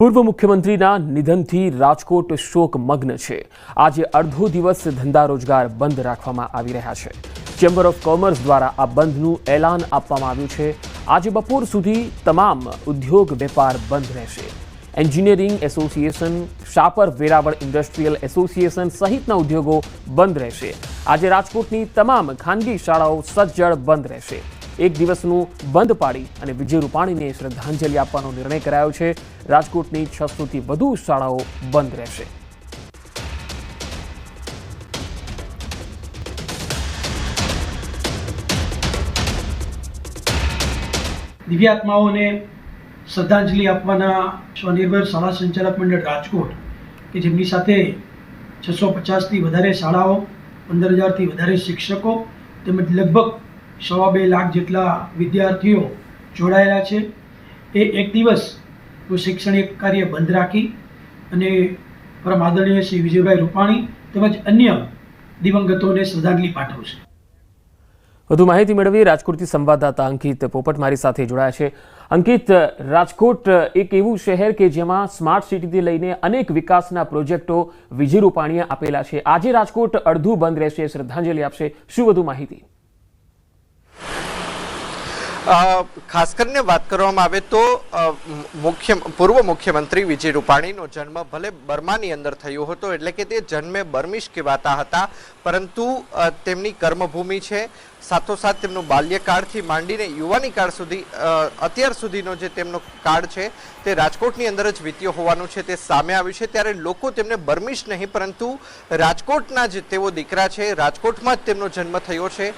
પૂર્વ મુખ્યમંત્રીના નિધનથી રાજકોટ શોકમગ્ન છે. આજે અડધો દિવસ ધંધા રોજગાર બંધ રાખવામાં આવી રહ્યા છે. ચેમ્બર ઓફ કોમર્સ દ્વારા આ બંધનું એલાન આપવામાં આવ્યું છે. આજે બપોર સુધી તમામ ઉદ્યોગ વેપાર બંધ રહેશે. Engineering association Shapar Veraval industrial association સહિતના ઉદ્યોગો બંધ રહેશે. આજે રાજકોટની તમામ ખાનગી શાળાઓ સજ્જડ બંધ રહેશે. એક દિવસનું બંધ પાડી અને વિજય રૂપાણીને શ્રદ્ધાંજલિ આપવાનો નિર્ણય કરાયો છે. રાજકોટની છસોથી વધુ શાળાઓ બંધ રહેશે. દિવ્યાત્માઓને શ્રદ્ધાંજલિ આપવાના સ્વનિર્ભર શાળા સંચાલક મંડળ રાજકોટ કે જેમની સાથે છસો પચાસથી વધારે શાળાઓ, પંદર હજારથી વધારે શિક્ષકો તેમજ લગભગ સવા બે લાખ જેટલા વિદ્યાર્થીઓ જોડાયેલા છે. એ એક દિવસ શૈક્ષણિક કાર્ય બંધ રાખી અને પરમ આદરણીય શ્રી વિજયભાઈ રૂપાણી તેમજ અન્ય દિવંગતોને શ્રદ્ધાંજલિ પાઠવશે વધુ માહિતી મેળવી રાજકોટથી સંવાદદાતા અંકિત પોપટ મારી સાથે જોડાયા છે. અંકિત, રાજકોટ એક એવું શહેર કે જેમાં સ્માર્ટ સિટીથી લઈને અનેક વિકાસના પ્રોજેક્ટો વિજય રૂપાણીએ આપેલા છે. આજે રાજકોટ અડધું બંધ રહેશે, શ્રદ્ધાંજલિ આપશે. શું વધુ માહિતી? ખાસ કરીને વાત કરવામાં આવે તો મુખ્ય, પૂર્વ મુખ્યમંત્રી વિજય રૂપાણીનો જન્મ ભલે બર્માની અંદર થયો હતો, એટલે કે તે જન્મે બર્મિશ કહેવાતા હતા, પરંતુ તેમની કર્મભૂમિ છે. સાથોસાથ તેમનું બાલ્યકાળથી માંડીને યુવાની કાળ સુધી અત્યાર સુધીનો જે તેમનો કાળ છે, તે રાજકોટની અંદર જ વીત્યો હોવાનું છે, તે સામે આવ્યું છે. ત્યારે લોકો તેમને બર્મિશ નહીં, પરંતુ રાજકોટના જ તેઓ દીકરા છે, રાજકોટમાં જ તેમનો જન્મ થયો છે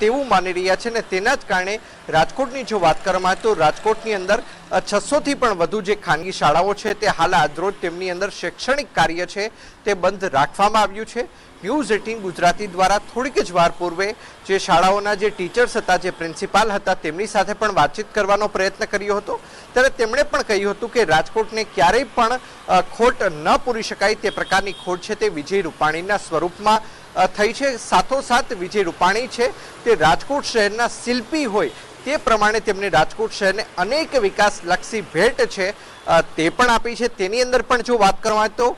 તેવું માની રહ્યા છે. ને તેના જ કારણે રાજકોટની જો વાત કરવામાં આવે તો રાજકોટની અંદર છસોથી પણ વધુ જે ખાનગી શાળાઓ છે તે હાલ આજરોજ તેમની અંદર શૈક્ષણિક કાર્ય છે તે બંધ રાખવામાં આવ્યું છે. ન્યૂઝ એટીન ગુજરાતી દ્વારા થોડીક જ વાર પૂર્વે જે શાળાઓના જે ટીચર્સ હતા, જે પ્રિન્સિપાલ હતા, તેમની સાથે પણ વાતચીત કરવાનો પ્રયત્ન કર્યો હતો. ત્યારે તેમણે પણ કહ્યું હતું કે રાજકોટને ક્યારેય પણ ખોટ ન પૂરી શકાય તે પ્રકારની ખોટ છે તે વિજય રૂપાણીના સ્વરૂપમાં થઈ છે. સાથોસાથ વિજય રૂપાણી છે તે રાજકોટ શહેરના શિલ્પી હોય તે પ્રમાણે તેમની રાજકોટ શહેરને અનેક વિકાસલક્ષી ભેટ છે. તે પણ આપી છે. તેની અંદર પણ જો વાત કરવામાં તો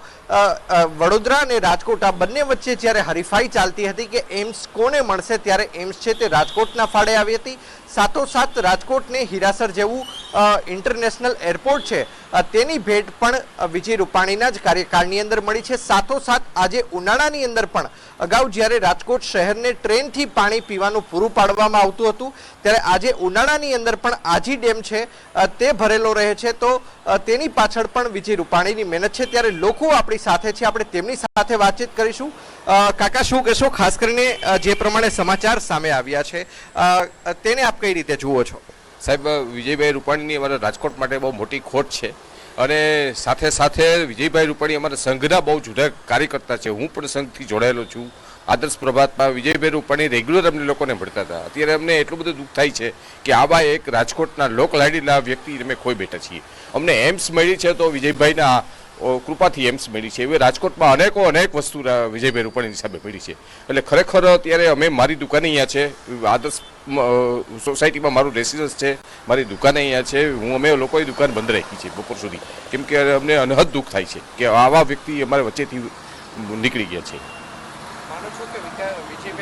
વડોદરા અને રાજકોટ આ બંને વચ્ચે જ્યારે હરીફાઈ ચાલતી હતી કે એમ્સ કોને મળશે ત્યારે એમ્સ છે તે રાજકોટના ફાળે આવી હતી. સાથોસાથ રાજકોટને હીરાસર જેવું ઇન્ટરનેશનલ એરપોર્ટ છે. તેની ભેટ પણ વિજય રૂપાણીના જ કાર્યકાળની અંદર મળી છે. સાથોસાથ આજે ઉનાળાની અંદર પણ અગાઉ જ્યારે રાજકોટ શહેરને ટ્રેનથી પાણી પીવાનું પૂરું પાડવામાં આવતું હતું, ત્યારે આજે ઉનાળાની અંદર પણ આજી ડેમ છે. તે ભરેલો રહે છે. તો તેની પાછળ પણ વિજય રૂપાણીની મહેનત છે. ત્યારે લોકો આપણી સાથે છે. આપણે તેમની સાથે વાતચીત કરીશું. કાકા, શું કહેશો? ખાસ કરીને જે પ્રમાણે સમાચાર સામે આવ્યા છે. તેને આપ કઈ રીતે જુઓ છો? સાહેબ વિજયભાઈ રૂપાણીની અમારા રાજકોટ માટે બહુ મોટી ખોટ છે. અને સાથે સાથે વિજયભાઈ રૂપાણી અમારા સંઘના બહુ જુદા કાર્યકર્તા છે. હું પણ સંઘથી જોડાયેલો છું. આદર્શ પ્રભાતમાં વિજયભાઈ રૂપાણી રેગ્યુલર અમને લોકોને મળતા હતા. અત્યારે અમને એટલું બધું દુઃખ થાય છે કે આવા એક રાજકોટના લોકલાડીના વ્યક્તિ અમે ખોઈ બેઠા છીએ. અમને એમ્સ મળી છે તો વિજયભાઈના કૃપાથી એમ્સ મળી છે. એવી રાજકોટમાં અનેકો અનેક વસ્તુ વિજયભાઈ રૂપાણીની હિસાબે મળી છે. એટલે ખરેખર અત્યારે અમે મારી દુકાને અહીંયા છે. આદર્શ સોસાયટીમાં મારું રેસિડન્સ છે. મારી દુકાને અહીંયા છે. હું, અમે લોકોએ દુકાન બંધ રાખી છે બપોર સુધી. કેમ કે અમને અનહદ દુઃખ થાય છે કે આવા વ્યક્તિ અમારા વચ્ચેથી નીકળી ગયા છે માનો છો કે વિજયભાઈ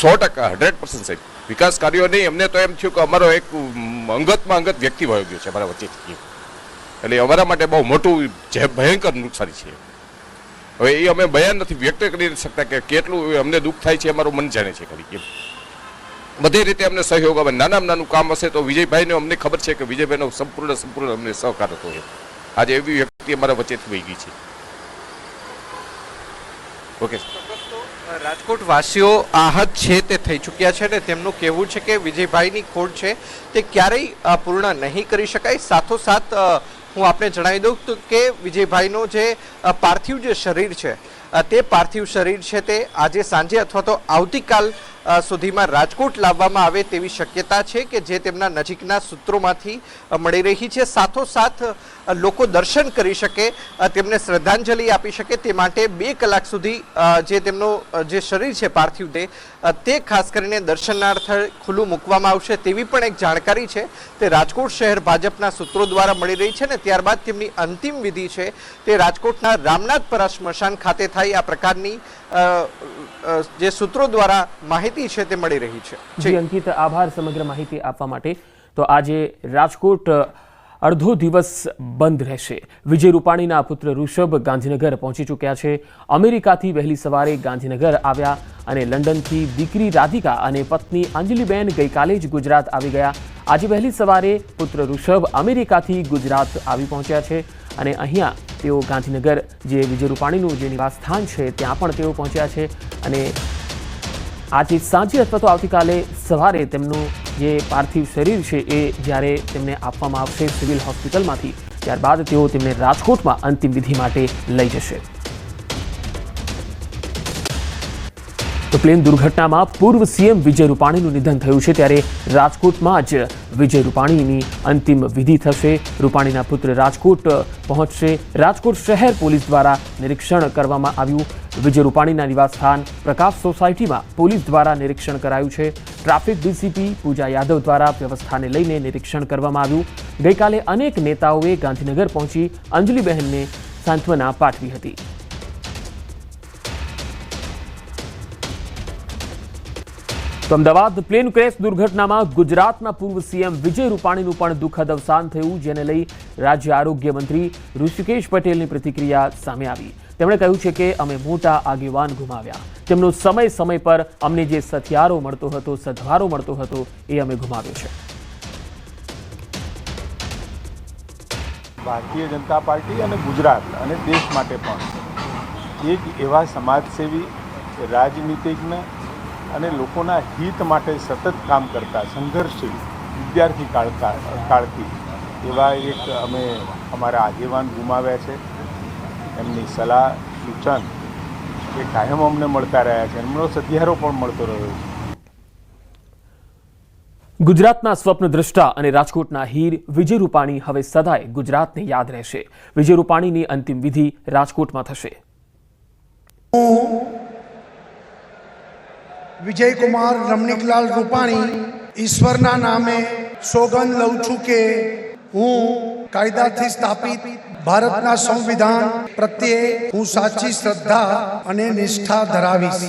સો ટકા હંડ્રેડ પર્સન્ટ સાહેબ. વિકાસ કાર્યો નહીં, અમને તો એમ થયું કે અમારો એક અંગતમાં અંગત વ્યક્તિ વયો ગયો છે અમારા વચ્ચેથી એટલે અમારા માટે બહુ મોટું જે ભયંકર નુકસાની છે. હવે એ અમે બયાન નથી વ્યક્ત કરી શકતા કે કેટલું અમને દુઃખ થાય છે, અમારું મન જાણે છે ખરી એમ. બધી રીતે અમને સહયોગ આવે. નાનામાં નાનું કામ હશે તો વિજયભાઈને અમને ખબર છે કે વિજયભાઈનો સંપૂર્ણ સંપૂર્ણ અમને સહકાર હતો આજે એવી વ્યક્તિ અમારા વચ્ચેથી વહી ગઈ છે. ઓકે રાજકોટ વાસીઓ આહત છે તે થઈ ચૂક્યા છે ને તેમનું કહેવું છે કે વિજયભાઈની ખોટ છે તે ક્યારેય પૂર્ણ નહીં કરી શકાય. સાથોસાથ હું આપને જણાવી દઉં કે વિજયભાઈનો જે પાર્થિવ જે શરીર છે તે પાર્થિવ શરીર છે તે આજે સાંજે અથવા તો આવતીકાલ સુધીમાં રાજકોટ લાવવામાં આવે તેવી શક્યતા છે કે જે તેમના નજીકના સૂત્રોમાંથી મળી રહી છે. સાથોસાથ લોકો દર્શન કરી શકે તેમને શ્રદ્ધાંજલિ આપી શકે તે માટે બે કલાક સુધી જે તેમનો જે શરીર છે પાર્થિવ દેહ તે ખાસ કરીને દર્શનાર્થ ખુલ્લું મૂકવામાં આવશે તેવી પણ એક જાણકારી છે. તે રાજકોટ શહેર ભાજપના સૂત્રો દ્વારા મળી રહી છે ને ત્યારબાદ તેમની અંતિમ વિધિ છે તે રાજકોટના રામનાથપરા સ્મશાન ખાતે થાય આ પ્રકારની જે સૂત્રો દ્વારા માહિતી છે તે મળી રહી છે. જી અંકિત આભાર સમગ્ર માહિતી આપવા માટે. તો આજે રાજકોટ અડધો દિવસ બંધ રહેશે. વિજય રૂપાણીના પુત્ર ઋષભ ગાંધીનગર પહોંચી ચૂક્યા છે. અમેરિકાથી વહેલી સવારે ગાંધીનગર આવ્યા અને લંડનથી દીકરી રાધિકા અને પત્ની અંજલિબેન ગઈકાલે જ ગુજરાત આવી ગયા. આજે વહેલી સવારે પુત્ર ઋષભ અમેરિકાથી ગુજરાત આવી પહોંચ્યા છે અને અહીંયા તેઓ ગાંધીનગર, જે વિજય રૂપાણીનું જે નિવાસસ્થાન છે, ત્યાં પણ તેઓ પહોંચ્યા છે અને આજે સાંજે અથવા તો આવતીકાલે સવારે તેમનું જે પાર્થિવ શરીર છે એ જ્યારે તેમને આપવામાં આવશે સિવિલ હોસ્પિટલમાંથી, ત્યારબાદ તેઓ તેમને રાજકોટમાં અંતિમ વિધિ માટે લઈ જશે. તો પ્લેન દુર્ઘટનામાં પૂર્વ સીએમ વિજય રૂપાણીનું નિધન થયું છે, ત્યારે રાજકોટમાં જ વિજય રૂપાણીની અંતિમ વિધિ થશે. રૂપાણીના પુત્ર રાજકોટ પહોંચશે. રાજકોટ શહેર પોલીસ દ્વારા નિરીક્ષણ કરવામાં આવ્યું. વિજય રૂપાણીના નિવાસસ્થાન પ્રકાશ સોસાયટીમાં પોલીસ દ્વારા નિરીક્ષણ કરાયું છે. ટ્રાફિક ડીસીપી પૂજા યાદવ દ્વારા વ્યવસ્થાને લઈને નિરીક્ષણ કરવામાં આવ્યું. ગઈકાલે અનેક નેતાઓએ ગાંધીનગર પહોંચી અંજલિબહેનને સાંત્વના પાઠવી હતી. તો અમદાવાદ પ્લેન ક્રેશ દુર્ઘટનામાં ગુજરાતના પૂર્વ સીએમ વિજય રૂપાણીનું પણ દુઃખદ અવસાન થયું, જેને લઈ રાજ્ય આરોગ્ય મંત્રી ઋષિકેશ પટેલની પ્રતિક્રિયા સામે આવી. તેમણે કહ્યું છે કે અમે મોટા આગેવાન ગુમાવ્યા. તેમનો સમય સમય પર અમને જે સથિયારો મળતો હતો, સધવારો મળતો હતો, એ અમે ગુમાવ્યો છે. ભારતીય જનતા પાર્ટી અને ગુજરાત અને દેશ માટે પણ એક એવા સમાજસેવી, રાજનીતિજ્ઞ અને લોકોના હિત માટે સતત કામ કરતા સંઘર્ષશીલ વિદ્યાર્થી કાળકા કાળથી એવા એક અમે અમારા આગેવાન ગુમાવ્યા છે. એમની સલાહ સૂચન એ કાયમ અમને મળતા રહ્યા છે. એમનો સધિયારો પણ મળતો રહ્યો છે. ગુજરાતના સ્વપ્નદ્રષ્ટા અને રાજકોટના હીર વિજય રૂપાણી હવે સદાય ગુજરાતને યાદ રહેશે. વિજય રૂપાણીની અંતિમ વિધિ રાજકોટમાં થશે. વિજયકુમાર, રમણીકલાલ રૂપાણી, ઈશ્વરના નામે સોગંદ લઉં છું કે હું કાયદાથી સ્થાપિત ભારતના સંવિધાન પ્રત્યે હું સાચી શ્રદ્ધા અને નિષ્ઠા ધરાવીશ.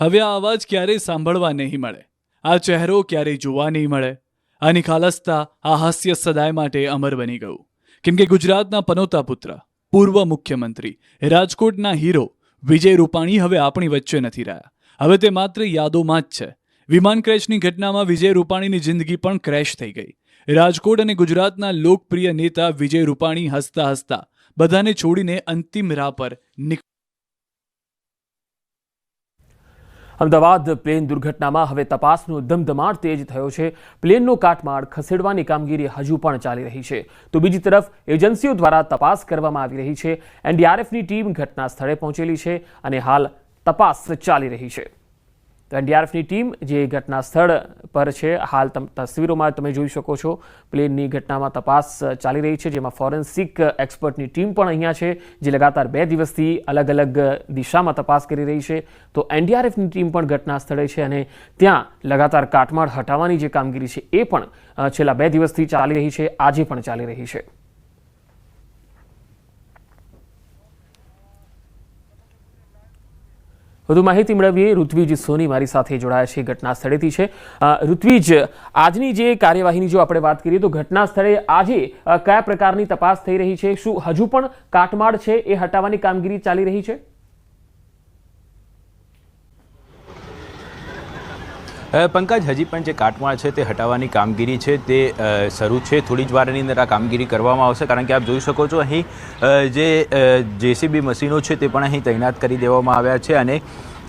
હવે આ અવાજ ક્યારેય સાંભળવા નહીં મળે. આ ચહેરો ક્યારેય જોવા નહીં મળે. આની ખાલસતા, આ હાસ્ય સદાય માટે અમર બની ગયું. કેમ કે ગુજરાતના પનોતા પુત્ર, પૂર્વ મુખ્યમંત્રી, રાજકોટના હીરો વિજય રૂપાણી હવે આપણી વચ્ચે નથી રહ્યા. હવે તે માત્ર યાદોમાં જ છે. વિમાન ક્રેશની ઘટનામાં વિજય રૂપાણીની જિંદગી પણ ક્રેશ થઈ ગઈ. રાજકોટ અને ગુજરાતના લોકપ્રિય નેતા વિજય રૂપાણી હસતા હસતા બધાને છોડીને અંતિમ રાહ પર નીકળી અમદાવાદ પ્લેન દુર્ઘટનામાં હવે તપાસનો ધમધમાટ તેજ થયો છે. પ્લેનનો કાટમાળ ખસેડવાની કામગીરી હજુ પણ ચાલી રહી છે. તો બીજી તરફ, એજન્સીઓ દ્વારા તપાસ કરવામાં આવી રહી છે. એનડીઆરએફની ટીમ ઘટના સ્થળે પહોંચેલી છે અને હાલ તપાસ ચાલી રહી છે. તો એનડીઆરએફની ટીમ જે ઘટના સ્થળ પર છે, હાલ તસવીરોમાં તમે જોઈ શકો છો, પ્લેનની ઘટનામાં તપાસ ચાલી રહી છે, જેમાં ફોરેન્સિક એક્સપર્ટની ટીમ પણ અહીંયા છે, જે લગાતાર બે દિવસથી અલગ અલગ દિશામાં તપાસ કરી રહી છે. તો એનડીઆરએફની ટીમ પણ ઘટના સ્થળે છે અને ત્યાં લગાતાર કાટમાળ હટાવવાની જે કામગીરી છે, એ પણ છેલ્લા બે દિવસથી ચાલી રહી છે, આજે પણ ચાલી રહી છે. વધુ માહિતી મેળવીએ. ઋત્વિજ સોની મારી સાથે જોડાયા છે. ઘટના સ્થળેથી છે. ઋત્વિજ, આજની જે કાર્યવાહીની જો આપણે વાત કરીએ તો ઘટના સ્થળે આજે કયા પ્રકારની તપાસ થઈ રહી છે? શું હજુ પણ કાટમાળ છે? એ હટાવવાની કામગીરી ચાલી રહી છે? પંકજ, હજી પણ જે કાટમાળ છે તે હટાવવાની કામગીરી છે તે શરૂ છે. થોડી જ વારની અંદર આ કામગીરી કરવામાં આવશે કારણ કે આપ જોઈ શકો છો અહીં જે જેસીબી મશીનો છે તે પણ અહીં તૈનાત કરી દેવામાં આવ્યા છે અને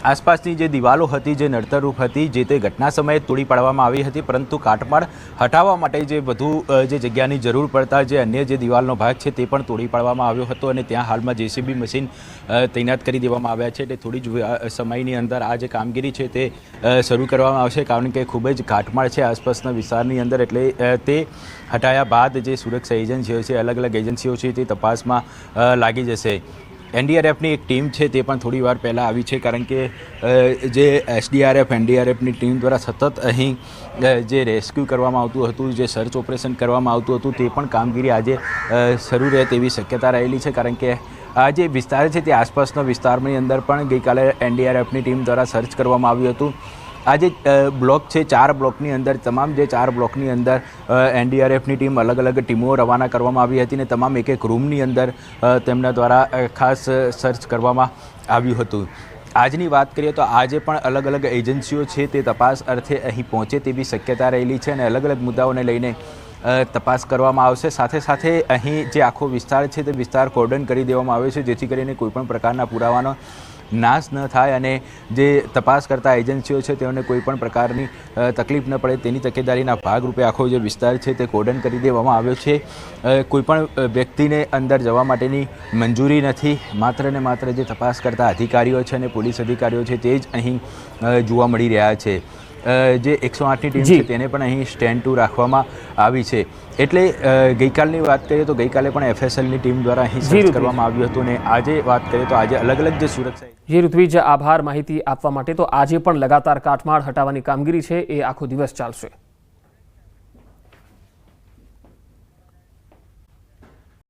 આસપાસની જે દિવાલો હતી, જે નડતરરૂપ હતી, જે તે ઘટના સમયે તોડી પાડવામાં આવી હતી, પરંતુ કાટમાળ હટાવવા માટે જે વધુ જે જગ્યાની જરૂર પડતા જે અન્ય જે દિવાલનો ભાગ છે તે પણ તોડી પાડવામાં આવ્યો હતો અને ત્યાં હાલમાં જેસીબી મશીન તૈનાત કરી દેવામાં આવ્યા છે. એટલે થોડી જ સમયની અંદર આ જે કામગીરી છે તે શરૂ કરવામાં આવશે, કારણ કે ખૂબ જ કાટમાળ છે આસપાસના વિસ્તારની અંદર. એટલે તે હટાયા બાદ જે સુરક્ષા એજન્સીઓ છે અલગ અલગ એજન્સીઓ છે તે તપાસમાં લાગી જશે. એનડીઆરએફની એક ટીમ છે તે પણ થોડી વાર પહેલાં આવી છે, કારણ કે જે એસડીઆરએફ, એનડીઆરએફની ટીમ દ્વારા સતત અહીં જે રેસ્ક્યુ કરવામાં આવતું હતું, જે સર્ચ ઓપરેશન કરવામાં આવતું હતું, તે પણ કામગીરી આજે શરૂ રહે તેવી શક્યતા રહેલી છે, કારણ કે આ જે વિસ્તાર છે તે આસપાસના વિસ્તારની અંદર પણ ગઈકાલે એનડીઆરએફની ટીમ દ્વારા સર્ચ કરવામાં આવ્યું હતું. આ જે બ્લોક છે, ચાર બ્લોકની અંદર, તમામ જે ચાર બ્લોકની અંદર એનડીઆરએફની ટીમ અલગ અલગ ટીમો રવાના કરવામાં આવી હતી અને તમામ એક એક રૂમની અંદર તેમના દ્વારા ખાસ સર્ચ કરવામાં આવ્યું હતું. આજની વાત કરીએ તો આજે પણ અલગ અલગ એજન્સીઓ છે તે તપાસ અર્થે અહીં પહોંચે તેવી શક્યતા રહેલી છે અને અલગ અલગ મુદ્દાઓને લઈને તપાસ કરવામાં આવશે. સાથે સાથે અહીં જે આખો વિસ્તાર છે તે વિસ્તાર કોર્ડન કરી દેવામાં આવ્યો છે, જેથી કરીને કોઈપણ પ્રકારના પુરાવાનો નાશ ન થાય અને જે તપાસ કરતા એજન્સીઓ છે તેઓને કોઈ પણ પ્રકારની તકલીફ ન પડે તેની તકેદારીના ભાગરૂપે આખો જે વિસ્તાર છે તે કોર્ડન કરી દેવામાં આવ્યો છે. અ, કોઈ પણ અ, વ્યક્તિને અંદર જવા માટેની મંજૂરી નથી. માત્ર ને માત્ર જે તપાસ કરતા અધિકારીઓ છે અને પોલીસ અધિકારીઓ છે તે જ અહીં જોવા મળી રહ્યા છે. જે એકસો આઠની ટીમ. છે તેને પણ અહીં સ્ટેન્ડ ટુ રાખવામાં આવી છે. એટલે ગઈકાલની વાત કરીએ તો ગઈકાલે પણ એફએસએલની ટીમ દ્વારા અહીં સર્ચ કરવામાં આવ્યું હતું અને આજે વાત કરીએ તો આજે અલગ અલગ જે સુરક્ષા જે ઋત્વિજ આભાર માહિતી આપવા માટે તો આજે પણ લગાતાર કાટમાળ હટાવવાની કામગીરી છે. એ આખો દિવસ ચાલશે.